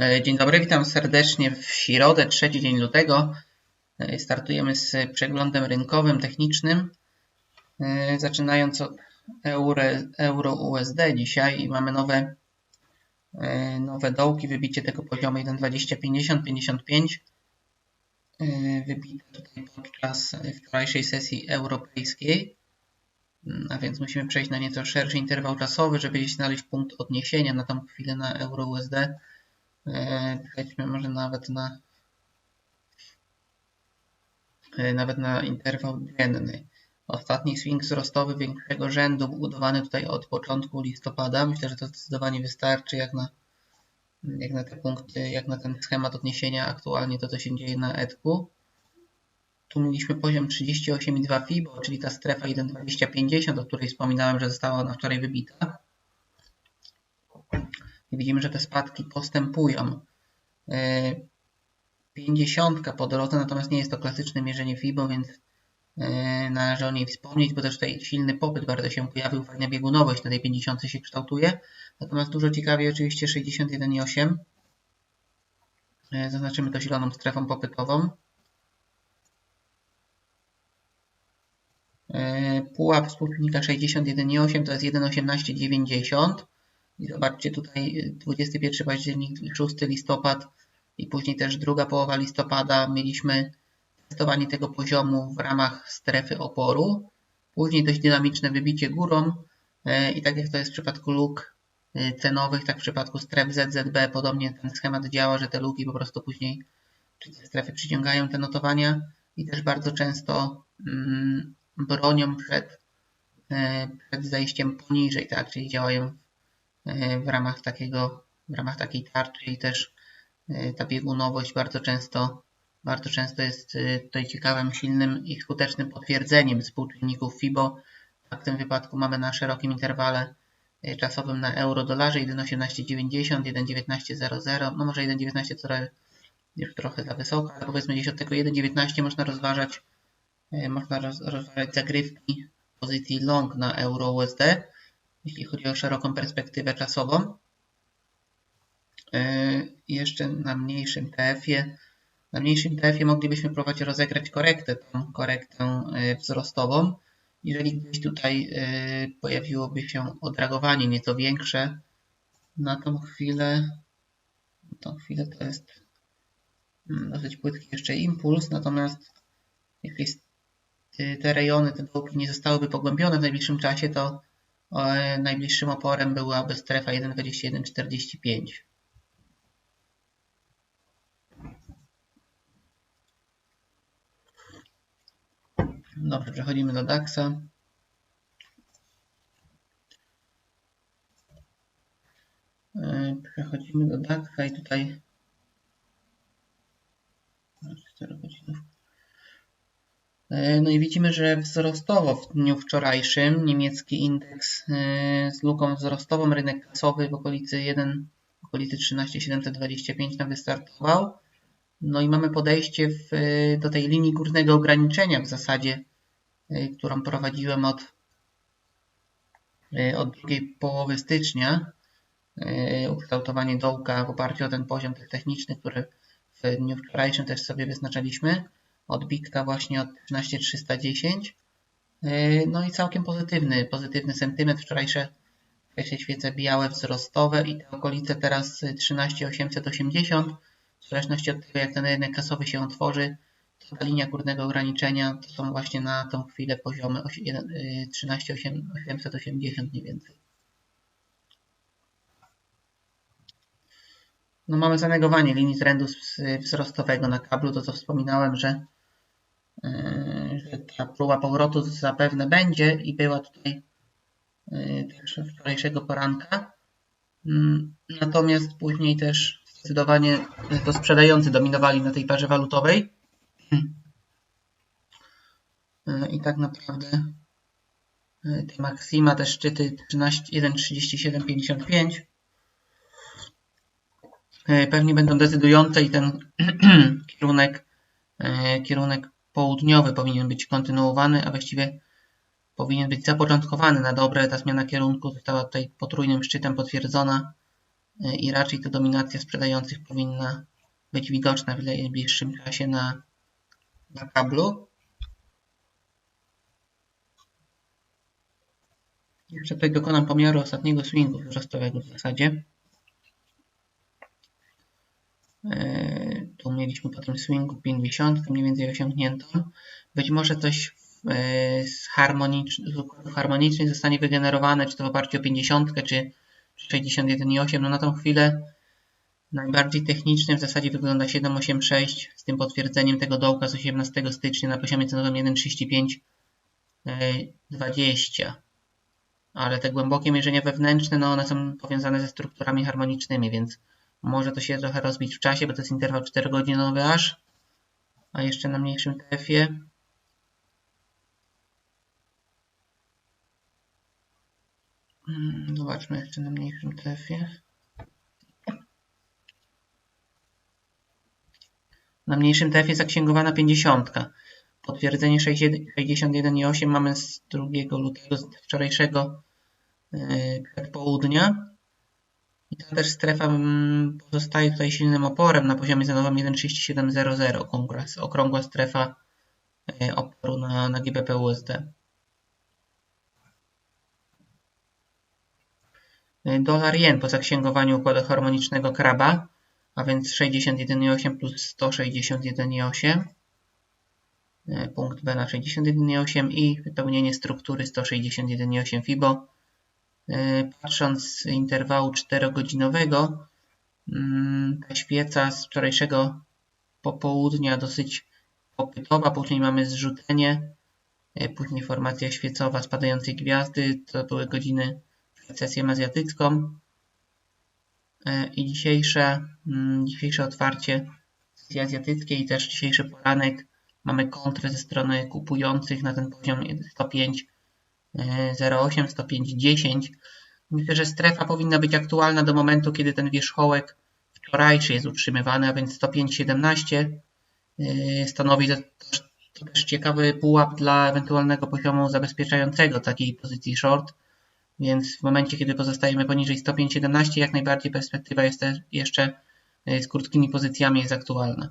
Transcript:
E, dzień dobry, witam serdecznie w środę, trzeci dzień lutego. E, startujemy z przeglądem rynkowym, technicznym. E, zaczynając od euro, euro USD dzisiaj mamy nowe, nowe dołki, wybicie tego poziomu 1,2050, 55. Wybite tutaj podczas wczorajszej sesji europejskiej. A więc musimy przejść na nieco szerszy interwał czasowy, żeby znaleźć punkt odniesienia na tą chwilę na euro USD. E, przejdźmy może nawet na e, nawet na interwał dzienny. Ostatni swing wzrostowy większego rzędu budowany tutaj od początku listopada. Myślę, że to zdecydowanie wystarczy jak na, jak na te punkty, jak na ten schemat odniesienia aktualnie to, co się dzieje na ETK-u. Tu mieliśmy poziom 38,2 FIBO, czyli ta strefa 1,2050, o której wspominałem, że została ona wczoraj wybita. Widzimy, że te spadki postępują. 50 e, po drodze, natomiast nie jest to klasyczne mierzenie FIBO, więc e, należy o niej wspomnieć, bo też tutaj silny popyt bardzo się pojawił, fajna biegunowość na tej 50 się kształtuje. Natomiast dużo ciekawiej oczywiście 61,8. E, zaznaczymy to zieloną strefą popytową. Pułap współczynnika 61,8 to jest 1,1890. I zobaczcie tutaj 21 październik, 6 listopad i później też druga połowa listopada mieliśmy testowanie tego poziomu w ramach strefy oporu. Później dość dynamiczne wybicie górą e, i tak jak to jest w przypadku luk e, cenowych, tak w przypadku stref ZZB podobnie ten schemat działa, że te luki po prostu później, czy te strefy przyciągają te notowania i też bardzo często mm, bronią przed, e, przed zejściem poniżej, tak, czyli działają w ramach takiego, w ramach takiej tarczy i też e, ta biegunowość bardzo często, bardzo często jest e, tutaj ciekawym, silnym i skutecznym potwierdzeniem współczynników FIBO. W tym wypadku mamy na szerokim interwale e, czasowym na euro-dolarze 1,1890, 1,1900, no może 1,19 to już trochę za wysoko, ale powiedzmy gdzieś od tego 1,19 można rozważać, można rozważać zagrywki pozycji long na euro USD jeśli chodzi o szeroką perspektywę czasową. E, jeszcze na mniejszym TF-ie na mniejszym TF-ie moglibyśmy próbować rozegrać korektę, tą korektę e, wzrostową. Jeżeli gdzieś tutaj e, pojawiłoby się odragowanie nieco większe, na tą chwilę, na tą chwilę to jest mm, dosyć płytki jeszcze impuls, natomiast jeśli te rejony, te dołki nie zostałyby pogłębione w najbliższym czasie, to Najbliższym oporem byłaby strefa 1,2145. Dobrze, przechodzimy do DAXa. E, przechodzimy do DAXa i tutaj 4 godzinów. E, no i widzimy, że wzrostowo w dniu wczorajszym niemiecki indeks e, z luką wzrostową, rynek kasowy w okolicy 1, w okolicy 13725 nam wystartował. No i mamy podejście w, do tej linii górnego ograniczenia w zasadzie, e, którą prowadziłem od, od drugiej połowy stycznia. Ukształtowanie dołka w oparciu o ten poziom techniczny, który w dniu wczorajszym też sobie wyznaczaliśmy odbitka właśnie od 13310. E, no i całkiem pozytywny, pozytywny sentyment. Wczorajsze, wczorajsze świece białe wzrostowe i te okolice teraz 13880. W zależności od tego, jak ten rynek kasowy się otworzy, to ta linia górnego ograniczenia to są właśnie na tą chwilę poziomy 13880 e, mniej więcej. No mamy zanegowanie linii trendu wzrostowego na kablu, to co wspominałem, że Yy, że ta próba powrotu zapewne będzie i była tutaj yy, też wczorajszego poranka. Mm, natomiast później też zdecydowanie to sprzedający dominowali na tej parze walutowej. Yy, I tak naprawdę te maksima, te szczyty 1,3755 pewnie będą decydujące i ten kierunek, kierunek południowy powinien być kontynuowany, a właściwie powinien być zapoczątkowany na dobre. Ta zmiana kierunku została tutaj potrójnym szczytem potwierdzona e, i raczej to dominacja sprzedających powinna być widoczna w najbliższym czasie na, na kablu. Jeszcze tutaj dokonam pomiaru ostatniego swingu wzrostowego w zasadzie. E, mieliśmy po tym swingu 50, mniej więcej osiągniętą. Być może coś e, z, harmonicz, z układów harmonicznych zostanie wygenerowane, czy to w oparciu o 50, czy 61,8. No na tą chwilę najbardziej technicznym w zasadzie wygląda 7,86 z tym potwierdzeniem tego dołka z 18 stycznia na poziomie cenowym 1,35,20. Ale te głębokie mierzenia wewnętrzne, no one są powiązane ze strukturami harmonicznymi, więc może to się trochę rozbić w czasie, bo to jest interwał 4-godzinowy aż. A jeszcze na mniejszym TF-ie. Hmm, zobaczmy jeszcze na mniejszym TF-ie. Na mniejszym TF jest zaksięgowana 50. Potwierdzenie 61,8 mamy z 2 lutego, z wczorajszego yy, przedpołudnia. I ta też strefa mm, pozostaje tutaj silnym oporem na poziomie cenowym 1,3700. Okrągła, okrągła strefa yy, oporu na, na GBP USD. Yy, dolar jen po zaksięgowaniu układu harmonicznego kraba a więc 61,8 plus 161,8 e, punkt B na 61,8 i wypełnienie struktury 161,8 FIBO. E, patrząc z interwału 4-godzinowego, mm, ta świeca z wczorajszego popołudnia dosyć popytowa, później mamy zrzucenie, e, później formacja świecowa spadającej gwiazdy, to były godziny przed sesją azjatycką. E, i dzisiejsze, mm, dzisiejsze otwarcie sesji azjatyckiej i też dzisiejszy poranek mamy kontrę ze strony kupujących na ten poziom 105.08, 105.10. E, Myślę, że strefa powinna być aktualna do momentu, kiedy ten wierzchołek wczorajszy jest utrzymywany, a więc 105.17 e, stanowi to, to też ciekawy pułap dla ewentualnego poziomu zabezpieczającego takiej pozycji short. Więc w momencie, kiedy pozostajemy poniżej 105.17, jak najbardziej perspektywa jest jeszcze z krótkimi pozycjami jest aktualna.